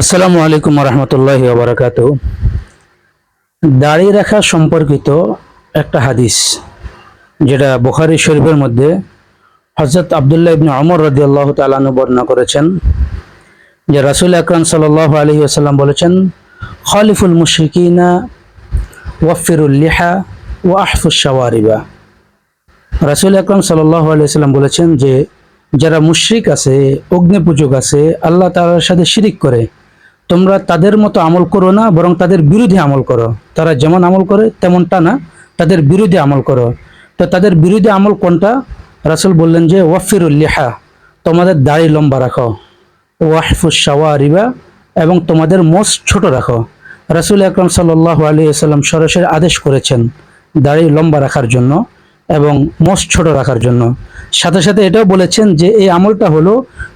আসসালামু আলাইকুম রহমতুল্লাহ বারাকাত দাড়ি রাখা সম্পর্কিত একটা হাদিস, যেটা বুখারি শরীফের মধ্যে হজরত আবদুল্লাহ ইবনে অমর রদি আল্লাহ তালানু বর্ণনা করেছেন, যে রাসুল আকরাম সাল আলহি আসাল্লাম বলেছেন, খলিফুল মুশরিকিনা ওয়াফিরুল লিহা ও আহফুস শাওয়ারিবা। রাসুল আকরাম সাল্লাহ আলিয়াল্লাম বলেছেন যে, যারা মুশরিক আছে অগ্নি পূজক আছে, আল্লাহ তাআলার সাথে শিরিক করে তোমরা তাদের মতো আমল করো না, বরং তাদের বিরুদ্ধে আমল করো। তারা যেমন আমল করে, তেমনটা না, তাদের বিরুদ্ধে আমল করো। তো তাদের বিরুদ্ধে আমল কোনটা? রাসুল বললেন যে, ওয়াফিরুল তোমাদের দাড়ি লম্বা রাখো। ওয়াহফুস শাওয়ারিবা, এবং তোমাদের মোষ ছোট রাখো। রাসুল আকরম সাল্লাহ আলী সাল্লাম সরাসরি আদেশ করেছেন দাড়ি লম্বা রাখার জন্য এবং মোষ ছোট রাখার জন্য। সাথে সাথে এটাও বলেছেন যে, এই আমলটা হলো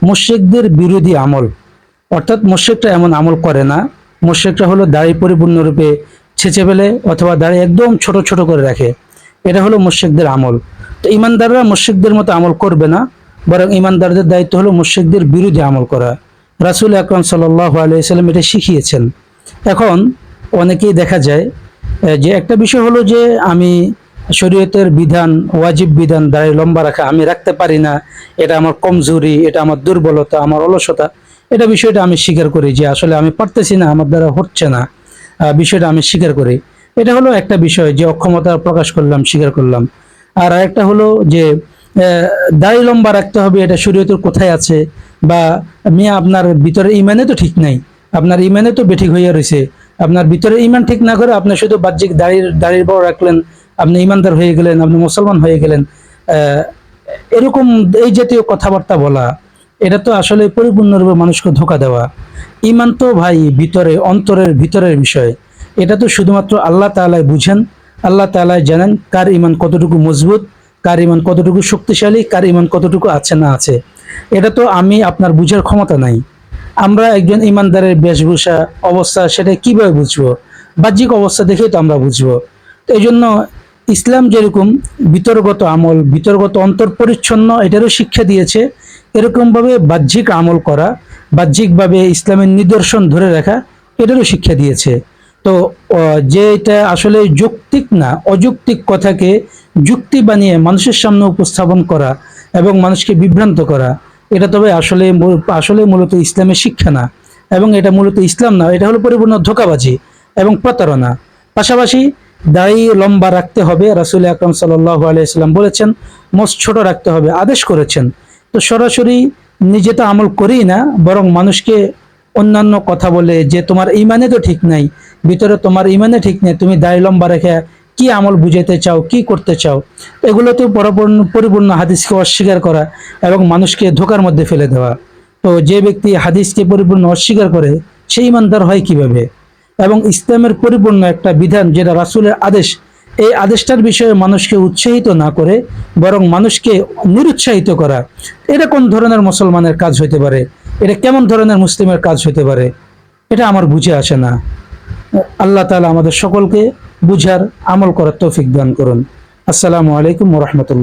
মুশ্রিকদের বিরোধী আমল। অর্থাৎ মুশ্রিকটা এমন আমল করে না। মুশ্রিকটা হলো দাড়ি পরিপূর্ণরূপে ছেঁচে ফেলে অথবা দাড়ি একদম ছোট ছোট করে রাখে। এটা হলো মুশ্রিকদের আমল। তো ইমানদাররা মুশ্রিকদের মতো আমল করবে না, বরং ইমানদারদের দায়িত্ব হলো মুশ্রিকদের বিরুদ্ধে আমল করা। রাসুল আকরম সাল্লাহ আলিয়াল্লাম এটা শিখিয়েছেন। এখন অনেকেই দেখা যায় যে একটা বিষয় হলো যে আমি শরীয়তের বিধান, ওয়াজিব বিধান দাঁড়িয়ে লম্বা রাখা আমি রাখতে পারি না, এটা আমার কমজোরি, এটা আমার দুর্বলতা, আমার অলসতা। এটা বিষয়টা আমি স্বীকার করি যে আসলে আমি পারতেছি না, আমার দ্বারা হচ্ছে না। বিষয়টা আমি স্বীকার করি। এটা হলো একটা বিষয় যে অক্ষমতা প্রকাশ করলাম, স্বীকার করলাম। আর একটা হলো যে দাড়ি লম্বা রাখতে হবে, এটা শরীয়তের কোথায় আছে? বা মিয়া আপনার ভিতরে ইমানে তো ঠিক নাই। আপনার ইমানে তো বেঠিক হইয়া রয়েছে আপনার ভিতরে ইমান ঠিক না করে আপনি শুধু বাহ্যিক দাড়ির দাড়ির বড় রাখলেন, আপনি ইমানদার হয়ে গেলেন, আপনি মুসলমান হয়ে গেলেন। এরকম এই জাতীয় কথাবার্তা বলা এটা তো আসলে পরিপূর্ণরূপে মানুষকে ধোকা দেওয়া। ইমান তো ভাই ভিতরে, অন্তরের ভিতরের বিষয়। এটা তো শুধুমাত্র আল্লাহ তাআলাই বুঝেন। আল্লাহ তাআলাই জানেন কার ইমান কতটুকু মজবুত, কার ইমান কতটুকু শক্তিশালী, কার ইমান কতটুকু আছে না আছে। এটা তো আমি আপনার বুঝার ক্ষমতা নাই। আমরা একজন ইমানদারের বেশভূষা অবস্থা, সেটা কীভাবে বুঝব? বাহ্যিক অবস্থা দেখেই তো আমরা বুঝব। তো এই জন্য ইসলাম যেরকম বিতর্গত আমল বিতর্গত অন্তর পরিচ্ছন্ন, এটারও শিক্ষা দিয়েছে। এরকমভাবে বাহ্যিক আমল করা, বাহ্যিকভাবে ইসলামের নিদর্শন ধরে রাখা, এটারও শিক্ষা দিয়েছে। তো যে এটা আসলে যৌক্তিক না, অযৌক্তিক কথাকে যুক্তি বানিয়ে মানুষের সামনে উপস্থাপন করা এবং মানুষকে বিভ্রান্ত করা, এটা তবে আসলে আসলে মূলত ইসলামের শিক্ষা না এবং এটা মূলত ইসলাম না, এটা হলো পরিপূর্ণ ধোকাবাজি এবং প্রতারণা। পাশাপাশি দাড়ি লম্বা রাখতে হবে, রাসুল আকরম সাল্লাহ আলাইসাল্লাম বলেছেন, মোষ ছোট রাখতে হবে, আদেশ করেছেন। তো সরাসরি নিজে তো আমল করি না, বরং মানুষকে অন্যান্য কথা বলে যে তোমার ইমানে তো ঠিক নাই, ভিতরে তোমার ইমানে ঠিক নেই, তুমি দায় লম্বা রেখে কি আমল বুঝাইতে চাও, কি করতে চাও এগুলো তো পরিপূর্ণ পরিপূর্ণ হাদিসকে অস্বীকার করা এবং মানুষকে ধোকার মধ্যে ফেলে দেওয়া। তো যে ব্যক্তি হাদিসকে পরিপূর্ণ অস্বীকার করে সে ইমানদার হয় কীভাবে? এবং ইসলামের পরিপূর্ণ একটা বিধান যেটা রাসুলের আদেশ এই আদেশটার বিষয়ে মানুষকে উৎসাহিত না করে, বরং মানুষকে নিরুৎসাহিত করা। এটা কোন ধরনের মুসলমানের কাজ হইতে পারে? এটা কেমন ধরনের মুসলিমের কাজ হইতে পারে? এটা আমার বুঝে আসে না। আল্লাহ তালা আমাদের সকলকে বুঝার, আমল করার তৌফিক দান করুন। আসসালামু আলাইকুম রহমতুল্লাহ।